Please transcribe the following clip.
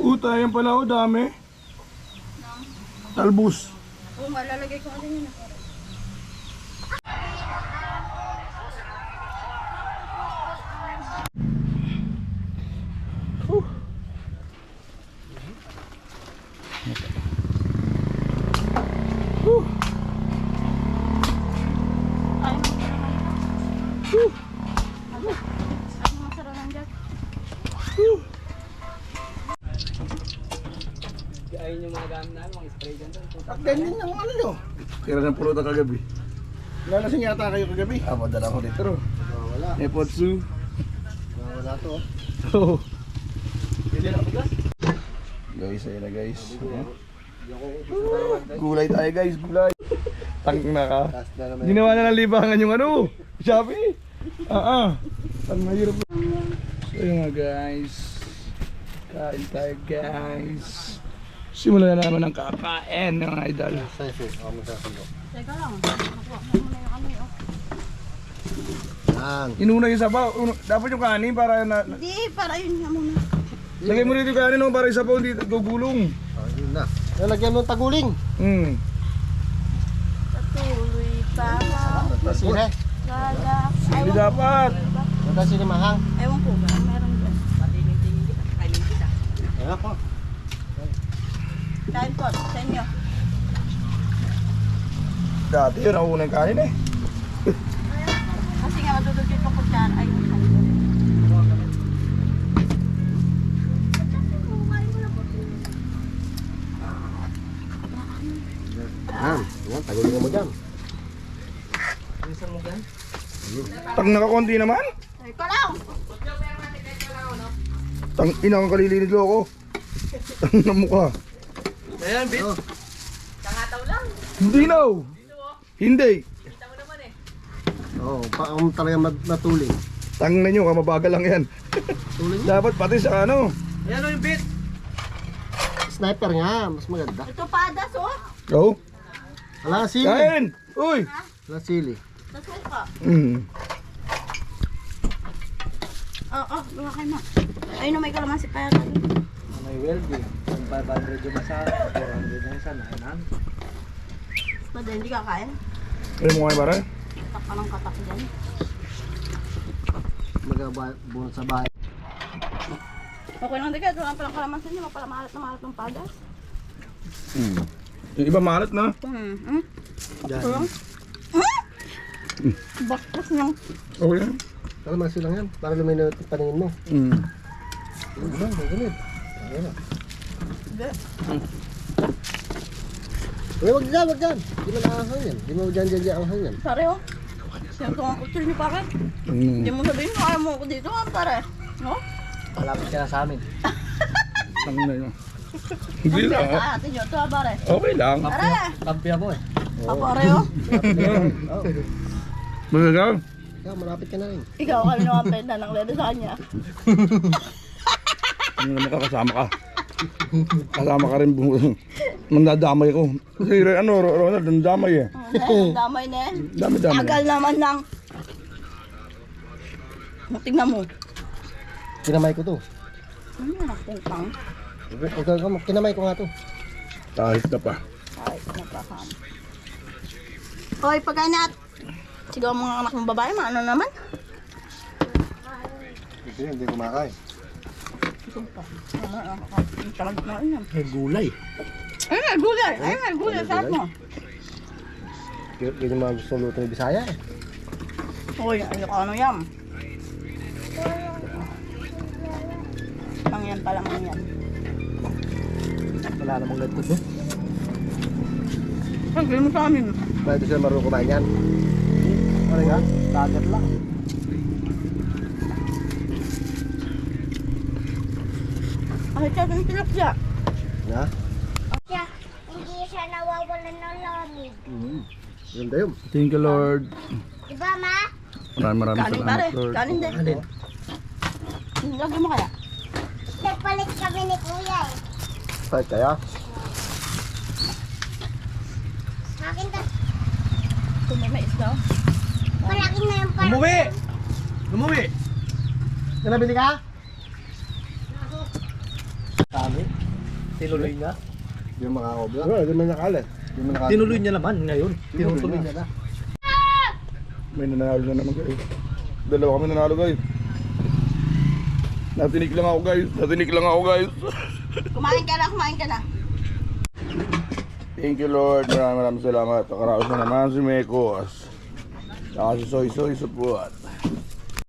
Uta, yan pala o, dami. Talbos. Oo, malalagay ko din yun. Takdan din yung ano nyo. Tira ng pulutan kagabi. Lalasing yata kayo kagabi. Ah, madala ko dito. Wala. May potsu. Wala to. Oh. Hindi na bigas. Guys, ayun na guys. Gulay tayo guys, gulay. Tang na ka. Ginawa na ng libangan yung ano, Shopee. Ah, ah. Ang mahirap. So yun nga guys. Kain tayo guys. Simulan na naman ang kakain ng mga idol. Ako. Teka lang. Yan. Inuna yung sabaw. Uno- Dapat yung kanin para na... na- Hindi, para yun nga muna. Lagay mo rito yung kanin no, para yung sabaw hindi gugulong. Oh, yun na. Lalagyan mo ng taguling. Hmm. Patuloy pa Sine. Lala. Hindi dapat. Wala sine mahang. Ewan ko ba, meron dyan. Patingin-tingin kita, kainin kita. Ayan po. Kain po, sa inyo. Dati yun ang unang kanin eh. Kasi nga matutog yung kutsara. Ay, yung Yan. Yan, taguling mo dyan. Minsan mo gan? Tang nakakonti naman. Teka lang. Tang ina kang kalilinis loko. Tang na mukha. Ayan, bit. Oh. Kangataw lang. Hindi no. Hindi. Kita mo naman eh. Oo, pa ang talaga mat- matuling. Tang na nyo, kamabagal lang yan. Tuling. Dapat pati sa ano. Ayan o yung bit. Sniper nga, mas maganda. Ito padas, oh. Go. Wala sili. Kain. Uy. Wala sili. Nasuka. Mm. Oo, oh, luha kayo mo. Ayun na may kalamansi pa yata. May welding. Yung 500 yung masa, 400 yung isa, nahanan. Ba't hindi ka kain? Ano mo kayo pare? Tak ka ng katak dyan. Magabunod sa bahay. Okay lang. Ito lang palang kalamansi niya. Mapala maalat na maalat ng padas. Mm. Yung iba malat na. Hmm. Hmm? Yan. Parang... Hmm? Baklas niyang... Okay yan. Alam mo silang yan. Para luminaw yung paningin mo. Mm. Ano ba? Ang ganit. Ayan na. Hindi. Uy, wag dyan, wag dyan. Di mo naahang yan. Di mo dyan, dyan, dyan ahang yan. Pare, oh. Siyempre ang kutsil niyo, pare. Hindi mo sabihin, kaya mo ako dito, ah, pare. No? Malapit ka na sa amin. Tang na yun. Hindi Ang lang. ate nyo, ito, ah, pare. Okay lang. Pare! Kampi ako eh. Ah, pare, oh. Oo. Magagaw. Ikaw, malapit ka na rin. Ikaw kami naman penda ng ledo sa kanya. Ano naman ka kasama ka? Kasama ka rin bu- Mandadamay ko. Kasi ano, Ro- Ronald, ang damay eh. Oh, ang damay na eh. Dami-dami. Tagal naman ng... Tingnan mo. Kinamay ko to. Ano yung naktingpang? Ikaw, ikaw, kinamay ko nga to. Kahit na pa. Ay, napakam. Hoy, pagkain na Sigaw ang mga anak mong babae, maano naman? Hindi, hindi kumakain. Yun. May gulay. Ay, may gulay! Ay, may gulay! Sarap mo! Ganyan mga gusto luto ni Bisaya eh. Uy, ayoko ano yan. Ang yan pala ang yan. Wala namang ganito doon. Ang gano'n sa amin. Pwede sila marunong kumain yan. Ano nga? Dagat lang. Siya, ang tilapia. Na? siya, hindi siya nawawalan ng lamig. Mm. Ganda yun. Thank you, Lord. Diba, ma? Maraming maraming Kanin pare, salamat, Lord. kanin din. Alin? Lagyan mo kaya? Nagpalit kami ni kuya eh. Kahit kaya? Sa akin may mais daw. malaki na yung parang. Umuwi! Umuwi! May nabili ka? Tinuloy niya. Hindi mo makakobra. Oo, hindi mo nakalit. Hindi mo nakalit. Tinuloy niya naman ngayon. Tinutuloy niya na. May nanalo na naman guys. Dalawa kami nanalo guys. Natinik lang ako guys. Natinik lang ako guys. Kumain ka na, kumain ka na. Thank you Lord. Maraming maraming salamat. Nakaraos na naman si Mekos. Saka si Soy Soy Support.